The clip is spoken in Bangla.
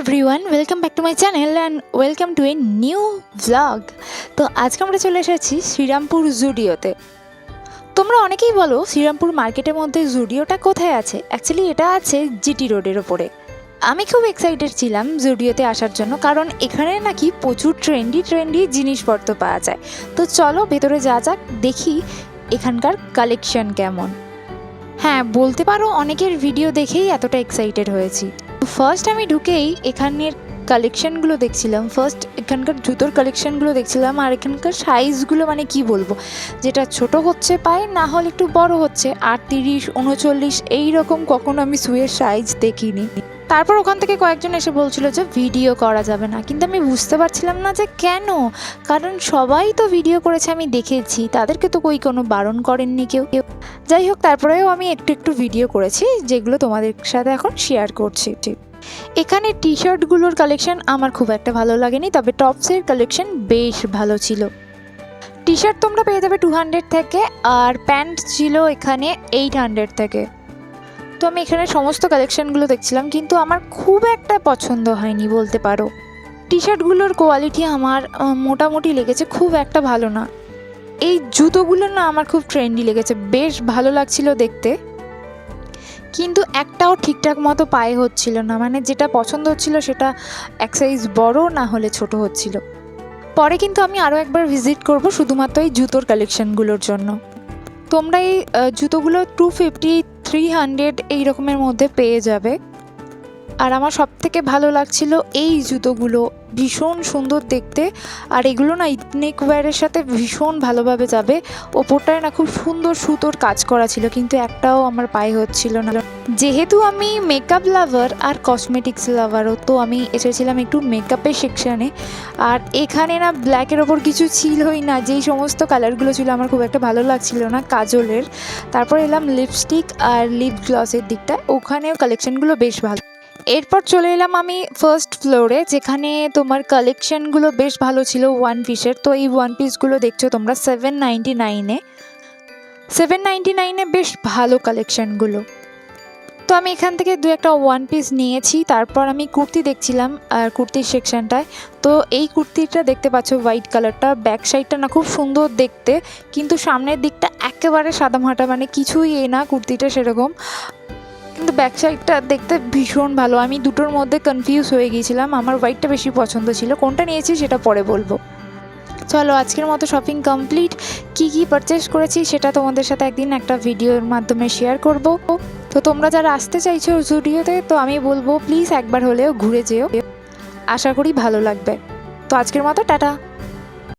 Everyone welcome back to my channel and welcome to a new vlog তো আজকে আমরা চলে এসেছি শ্রীরামপুর জুডিওতে তোমরা অনেকেই বলো শ্রীরামপুর মার্কেটের মধ্যে জুডিওটা কোথায় আছে? অ্যাকচুয়ালি এটা আছে জিটি রোডের ওপরে। আমি খুব এক্সাইটেড ছিলাম জুডিওতে আসার জন্য, কারণ এখানে নাকি প্রচুর ট্রেন্ডি ট্রেন্ডি জিনিসপত্র পাওয়া যায়। তো চলো ভেতরে যা যাক, দেখি এখানকার কালেকশন কেমন। হ্যাঁ বলতে পারো অনেকের ভিডিও দেখেই এতটা এক্সাইটেড হয়েছি। ফার্স্ট আমি ঢুকেই এখানের কালেকশনগুলো দেখছিলাম। ফার্স্ট এখানকার জুতোর কালেকশানগুলো দেখছিলাম আর এখানকার সাইজগুলো মানে কি বলব? যেটা ছোট হচ্ছে পায়ে, না হলে একটু বড় হচ্ছে। আটত্রিশ, উনচল্লিশ এই রকম কখনো আমি সুয়ের সাইজ দেখিনি। তারপর ওখান থেকে কয়েকজন এসে বলছিল যে ভিডিও করা যাবে না। কিন্তু আমি বুঝতে পারছিলাম না যে কেন? কারণ সবাই তো ভিডিও করেছে, আমি দেখেছি। তাদেরকে তো কই কোনো বারণ করেননি কেউ। কেউ যাই হোক, তারপরেও আমি একটু একটু ভিডিও করেছি, যেগুলো তোমাদের সাথে এখন শেয়ার করছি। ঠিক এখানে টি শার্টগুলোর কালেকশন আমার খুব একটা ভালো লাগেনি, তবে টপসের কালেকশন বেশ ভালো ছিল। টি শার্ট তোমরা পেয়ে যাবে টু হান্ড্রেড থেকে, আর প্যান্ট ছিল এখানে এইট হান্ড্রেড থেকে। তো আমি এখানে সমস্ত কালেকশনগুলো দেখছিলাম, কিন্তু আমার খুব একটা পছন্দ হয়নি বলতে পারো। টি শার্টগুলোর কোয়ালিটি আমার মোটামুটি লেগেছে, খুব একটা ভালো না। এই জুতোগুলো না আমার খুব ট্রেন্ডি লেগেছে, বেশ ভালো লাগছিল দেখতে। কিন্তু একটাও ঠিকঠাক মতো পায়ে হচ্ছিল না মানে যেটা পছন্দ হচ্ছিল সেটা এক সাইজ বড় না হলে ছোট হচ্ছিল। পরে কিন্তু আমি আরও একবার ভিজিট করব শুধুমাত্র এই জুতোর কালেকশনগুলোর জন্য। তোমরা এই জুতোগুলো টু ফিফটি থ্রি হান্ড্রেড এই রকমের মধ্যে পেয়ে যাবে। আর আমার সব থেকে ভালো লাগছিল এই জুতোগুলো। ভীষণ সুন্দর দেখতে। আর এগুলো না ইথনিক ওয়্যারের সাথে ভীষণ ভালোভাবে যাবে। ওপরটায় না খুব সুন্দর সুতোর কাজ করা ছিল, কিন্তু একটাও আমার পায়ে হচ্ছিল না। যেহেতু আমি মেকআপ লাভার আর কসমেটিক্স লাভারও তো আমি এসেছিলাম একটু মেকআপের সেকশানে আর এখানে না ব্ল্যাকের ওপর কিছু ছিলই না, যেই সমস্ত কালারগুলো ছিল আমার খুব একটা ভালো লাগছিল না, কাজলের। তারপর এলাম লিপস্টিক আর লিপ গ্লসের দিকটা ওখানেও কালেকশানগুলো বেশ ভালো। এরপর চলে এলাম আমি ফার্স্ট ফ্লোরে যেখানে তোমার কালেকশনগুলো বেশ ভালো ছিল ওয়ান পিসের তো এই ওয়ান পিসগুলো দেখছ তোমরা সেভেন নাইনটি নাইনে সেভেন নাইনটি নাইনে বেশ ভালো কালেকশনগুলো তো আমি এখান থেকে দু একটা ওয়ান পিস নিয়েছি, তারপর আমি কুর্তি দেখছিলাম আর কুর্তির সেকশনটায় তো এই কুর্তিটা দেখতে পাচ্ছ হোয়াইট কালারটা ব্যাক সাইডটা না খুব সুন্দর দেখতে, কিন্তু সামনের দিকটা একেবারে সাদামাটা মানে কিছুই এ না কুর্তিটা সেরকম। কিন্তু ব্যাক সাইডটা দেখতে ভীষণ ভালো। আমি দুটোর মধ্যে কনফিউজ হয়ে গিয়েছিলাম। আমার হোয়াইটটা বেশি পছন্দ ছিল। কোনটা নিয়েছি সেটা পরে বলব। চলো, আজকের মতো শপিং কমপ্লিট কি কি পারচেস করেছি সেটা তোমাদের সাথে একদিন একটা ভিডিওর মাধ্যমে শেয়ার করব। তো তোমরা যারা আসতে চাইছো স্টুডিওতে তো আমি বলব প্লিজ একবার হলেও ঘুরে যেও। আশা করি ভালো লাগবে। তো আজকের মতো, টাটা।